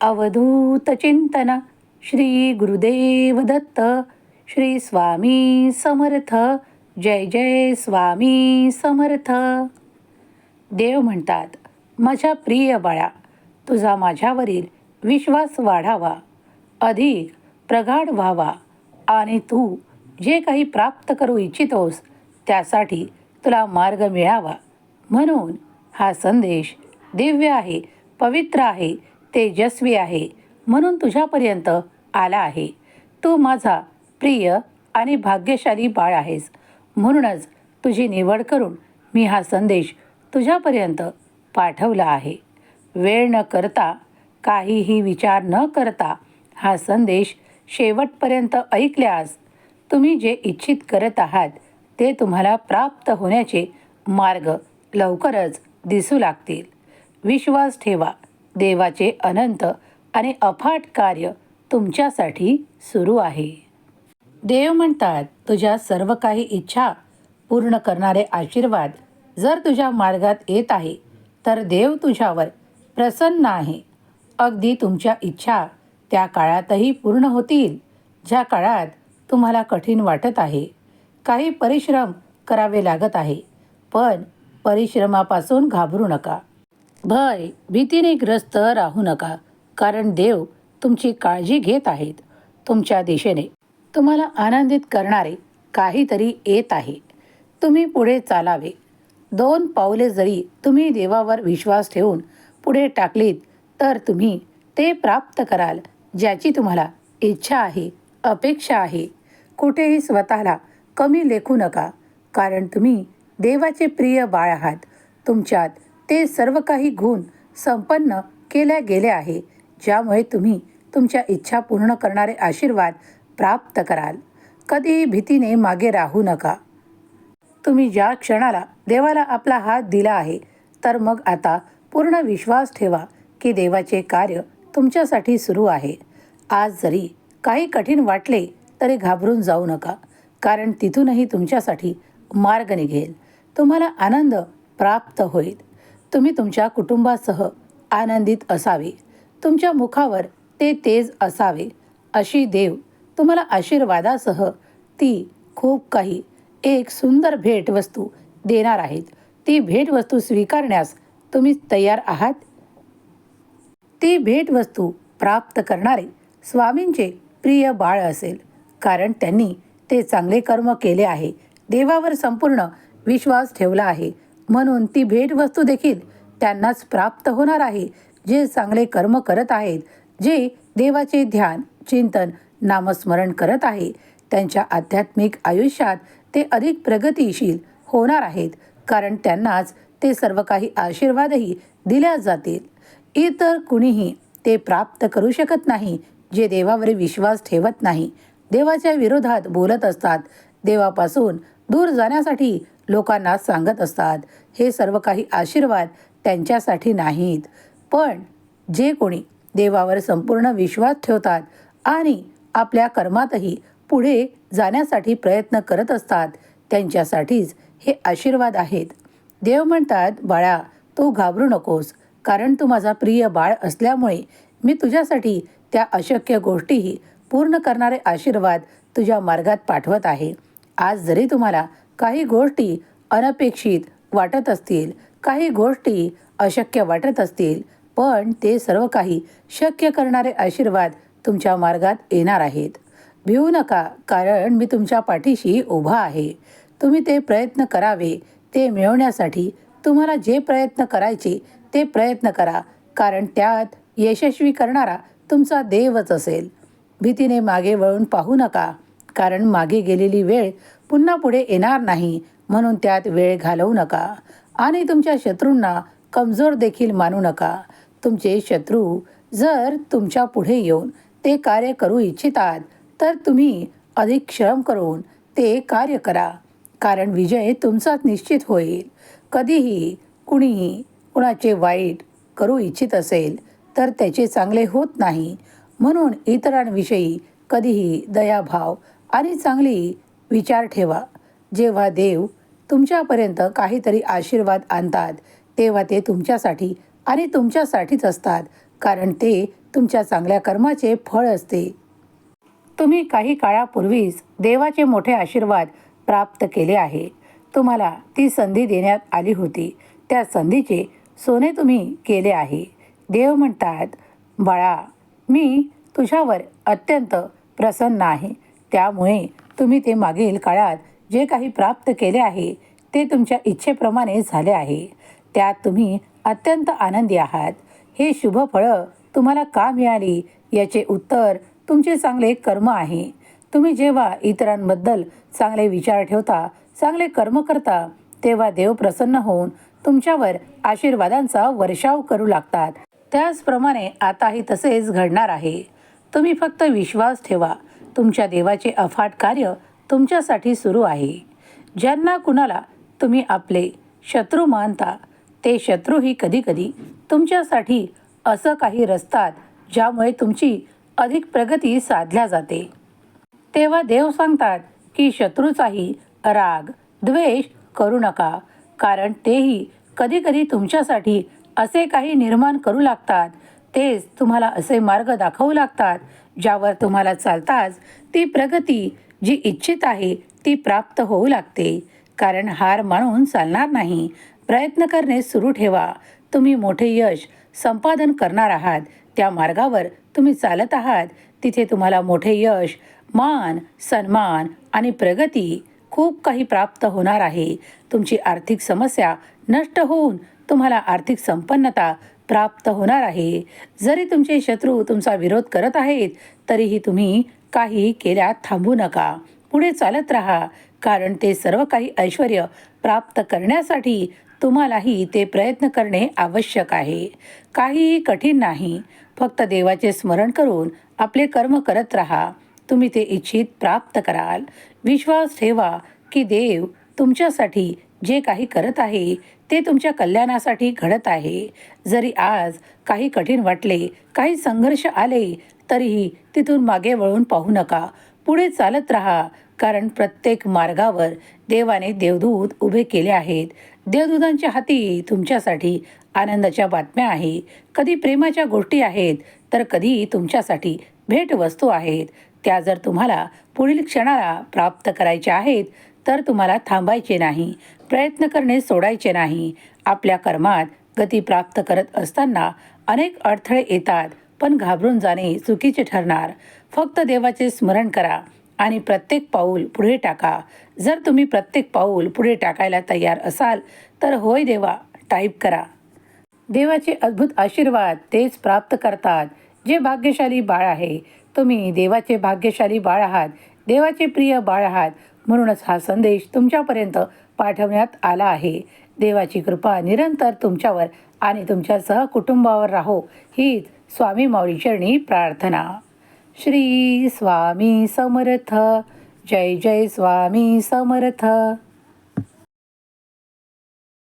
अवधूत चिंतन श्री गुरुदेव दत्त श्री स्वामी समर्थ जय जय स्वामी समर्थ. देव म्हणतात माझ्या प्रिय बाळा तुझा माझ्यावरील विश्वास वाढावा अधिक प्रगाढ व्हावा आणि तू जे काही प्राप्त करू इच्छितोस त्यासाठी तुला मार्ग मिळावा. म्हणून हा संदेश दिव्य आहे पवित्र आहे तेजस्वी आहे म्हणून तुझ्यापर्यंत आला आहे. तू माझा प्रिय आणि भाग्यशाली बाळ आहेस. म्हणूनच तुझी निवड करून मी हा संदेश तुझ्यापर्यंत पाठवला आहे. वेळ न करता काहीही विचार न करता हा संदेश शेवटपर्यंत ऐकल्यास तुम्ही जे इच्छित करत आहात ते तुम्हाला प्राप्त होण्याचे मार्ग लवकरच दिसू लागतील. विश्वास ठेवा. देवाचे अनंत आणि अफाट कार्य तुमच्यासाठी सुरू आहे. देव म्हणतात तुझ्या सर्व काही इच्छा पूर्ण करणारे आशीर्वाद जर तुझ्या मार्गात येत आहे तर देव तुझ्यावर प्रसन्न आहे. अगदी तुमच्या इच्छा त्या काळातही पूर्ण होतील ज्या काळात तुम्हाला कठीण वाटत आहे. काही परिश्रम करावे लागत आहे पण परिश्रमापासून घाबरू नका. भय भीतीने ग्रस्त राहू नका कारण देव तुमची काळजी घेत आहेत. तुमच्या दिशेने तुम्हाला आनंदित करणारे काहीतरी येत आहे. तुम्ही पुढे चालावे. दोन पावले जरी तुम्ही देवावर विश्वास ठेवून पुढे टाकलीत तर तुम्ही ते प्राप्त कराल ज्याची तुम्हाला इच्छा आहे अपेक्षा आहे. कुठेही स्वतःला कमी लेखू नका कारण तुम्ही देवाचे प्रिय बाळ आहात. तुमच्यात ते सर्व काही गुण संपन्न केल्या गेले आहे ज्यामुळे तुम्ही तुमच्या इच्छा पूर्ण करणारे आशीर्वाद प्राप्त कराल. कधीही भीतीने मागे राहू नका. तुम्ही ज्या क्षणाला देवाला आपला हात दिला आहे तर मग आता पूर्ण विश्वास ठेवा की देवाचे कार्य तुमच्यासाठी सुरू आहे. आज जरी काही कठीण वाटले तरी घाबरून जाऊ नका कारण तिथूनही तुमच्यासाठी मार्ग निघेल. तुम्हाला आनंद प्राप्त होईल. तुम्ही तुमच्या कुटुंबासह आनंदित असावे. तुमच्या मुखावर ते तेज असावे. अशी देव तुम्हाला आशीर्वादासह ती खूप काही एक सुंदर भेटवस्तू देणार आहेत. ती भेटवस्तू स्वीकारण्यास तुम्ही तयार आहात? ती भेटवस्तू प्राप्त करणारे स्वामींचे प्रिय बाळ असेल कारण त्यांनी ते चांगले कर्म केले आहे. देवावर संपूर्ण विश्वास ठेवला आहे. म्हणून ती भेटवस्तू देखील त्यांनाच प्राप्त होणार आहे जे चांगले कर्म करत आहेत जे देवाचे ध्यान चिंतन नामस्मरण करत आहे. त्यांच्या आध्यात्मिक आयुष्यात ते अधिक प्रगतीशील होणार आहेत कारण त्यांनाच ते सर्व काही आशीर्वादही दिल्या जातील. इतर कुणीही ते प्राप्त करू शकत नाही जे देवावर विश्वास ठेवत नाही. देवाच्या विरोधात बोलत असतात. देवापासून दूर जाण्यासाठी लोकांना सांगत असतात. हे सर्व काही आशीर्वाद त्यांच्यासाठी नाहीत. पण जे कोणी देवावर संपूर्ण विश्वास ठेवतात आणि आपल्या कर्मातही पुढे जाण्यासाठी प्रयत्न करत असतात त्यांच्यासाठीच हे आशीर्वाद आहेत. देव म्हणतात बाळा तू घाबरू नकोस कारण तू माझा प्रिय बाळ असल्यामुळे मी तुझ्यासाठी त्या अशक्य गोष्टीही पूर्ण करणारे आशीर्वाद तुझ्या मार्गात पाठवत आहे. आज जरी तुम्हाला काही गोष्टी अनपेक्षित वाटत असतील काही गोष्टी अशक्य वाटत असतील पण ते सर्व काही शक्य करणारे आशीर्वाद तुमच्या मार्गात येणार आहेत. भिवू नका कारण मी तुमच्या पाठीशी उभा आहे. तुम्ही ते प्रयत्न करावे ते मिळवण्यासाठी तुम्हाला जे प्रयत्न करायचे ते प्रयत्न करा कारण त्यात यशस्वी करणारा तुमचा देवच असेल. भीतीने मागे वळून पाहू नका कारण मागे गेलेली वेळ पुन्हा पुढे येणार नाही म्हणून त्यात वेळ घालवू नका. आणि तुमच्या शत्रूंना कमजोर देखील मानू नका. तुमचे शत्रू जर तुमच्यापुढे येऊन ते कार्य करू इच्छितात तर तुम्ही अधिक श्रम करून ते कार्य करा. कारण विजय तुमचाच निश्चित होईल. कधीही कुणीही कुणाचे वाईट करू इच्छित असेल तर त्याचे चांगले होत नाही. म्हणून इतरांविषयी कधीही दयाभाव आणि चांगली विचार ठेवा. जेव्हा देव तुमच्यापर्यंत काहीतरी आशीर्वाद आणतात तेव्हा ते तुमच्यासाठी आणि तुमच्यासाठीच असतात कारण ते तुमच्या चांगल्या कर्माचे फळ असते. तुम्ही काही काळापूर्वीच देवाचे मोठे आशीर्वाद प्राप्त केले आहे. तुम्हाला ती संधी देण्यात आली होती. त्या संधीचे सोने तुम्ही केले आहे. देव म्हणतात बाळा मी तुझ्यावर अत्यंत प्रसन्न आहे. त्यामुळे तुम्ही ते मागील काळात जे काही प्राप्त केले आहे ते तुमच्या इच्छेप्रमाणे झाले आहे. त्यात तुम्ही अत्यंत आनंदी आहात. हे शुभ फळं तुम्हाला का मिळाली? याचे उत्तर तुमचे चांगले कर्म आहे. तुम्ही जेव्हा इतरांबद्दल चांगले विचार ठेवता चांगले कर्म करता तेव्हा देव प्रसन्न होऊन तुमच्यावर आशीर्वादांचा वर्षाव करू लागतात. त्याचप्रमाणे आताही तसेच घडणार आहे. तुम्ही फक्त विश्वास ठेवा. तुमच्या देवाचे अफाट कार्य तुमच्यासाठी सुरू आहे. ज्यांना कुणाला तुम्ही आपले शत्रू मानता ते शत्रूही कधीकधी तुमच्यासाठी असं काही रचतात ज्यामुळे तुमची अधिक प्रगती साधल्या जाते. तेव्हा देव सांगतात की शत्रूचाही राग द्वेष करू नका कारण तेही कधीकधी तुमच्यासाठी असे काही निर्माण करू लागतात तेच तुम्हाला असे मार्ग दाखवू लागतात ज्यावर तुम्हाला चालताच ती प्रगती जी इच्छित आहे ती प्राप्त होऊ लागते. कारण हार मानून चालणार नाही. प्रयत्न करणे सुरू ठेवा. तुम्ही मोठे यश संपादन करणार आहात. त्या मार्गावर तुम्ही चालत आहात. तिथे तुम्हाला मोठे यश मान सन्मान आणि प्रगती खूप काही प्राप्त होणार आहे. तुमची आर्थिक समस्या नष्ट होऊन तुम्हाला आर्थिक संपन्नता प्राप्त होणार आहे. जरी तुमचे शत्रू तुमचा विरोध करत आहेत तरीही तुम्ही काही केल्यात थांबू नका. पुढे चालत राहा कारण ते सर्व काही ऐश्वर प्राप्त करण्यासाठी तुम्हालाही ते प्रयत्न करणे आवश्यक आहे. काहीही कठीण नाही. फक्त देवाचे स्मरण करून आपले कर्म करत राहा. तुम्ही ते इच्छित प्राप्त कराल. विश्वास ठेवा की देव तुमच्यासाठी जे काही करत आहे ते तुमच्या कल्याणासाठी घडत आहे. जरी आज काही कठीण वाटले काही संघर्ष आले तरीही तिथून मागे वळून पाहू नका. पुढे चालत राहा कारण प्रत्येक मार्गावर देवाने देवदूत उभे केले आहेत. देवदूतांच्या हाती तुमच्यासाठी आनंदाच्या बातम्या आहे. कधी प्रेमाच्या गोष्टी आहेत तर कधी तुमच्यासाठी भेटवस्तू आहेत. त्या जर तुम्हाला पुढील क्षणाला प्राप्त करायच्या आहेत तर तुम्हाला थांबायचे नाही प्रयत्न करणे सोडायचे नाही. आपल्या कर्मात गती प्राप्त करत असताना अनेक अडथळे येतात पण घाबरून जाणे चुकीचे ठरणार. फक्त देवाचे स्मरण करा आणि प्रत्येक पाऊल पुढे टाका. जर तुम्ही प्रत्येक पाऊल पुढे टाकायला तयार असाल तर होय देवा टाईप करा. देवाचे अद्भुत आशीर्वाद तेच प्राप्त करतात जे भाग्यशाली बाळ आहे. तुम्ही देवाचे भाग्यशाली बाळ आहात देवाचे प्रिय बाळ आहात. म्हणूनच हा संदेश तुमच्यापर्यंत पाठवण्यात आला आहे. देवाची कृपा निरंतर तुमच्यावर आणि तुमच्या सहकुटुंबावर राहो. हीच स्वामी माऊलीचरणी प्रार्थना. श्री स्वामी समर्थ. जय जय स्वामी समर्थ.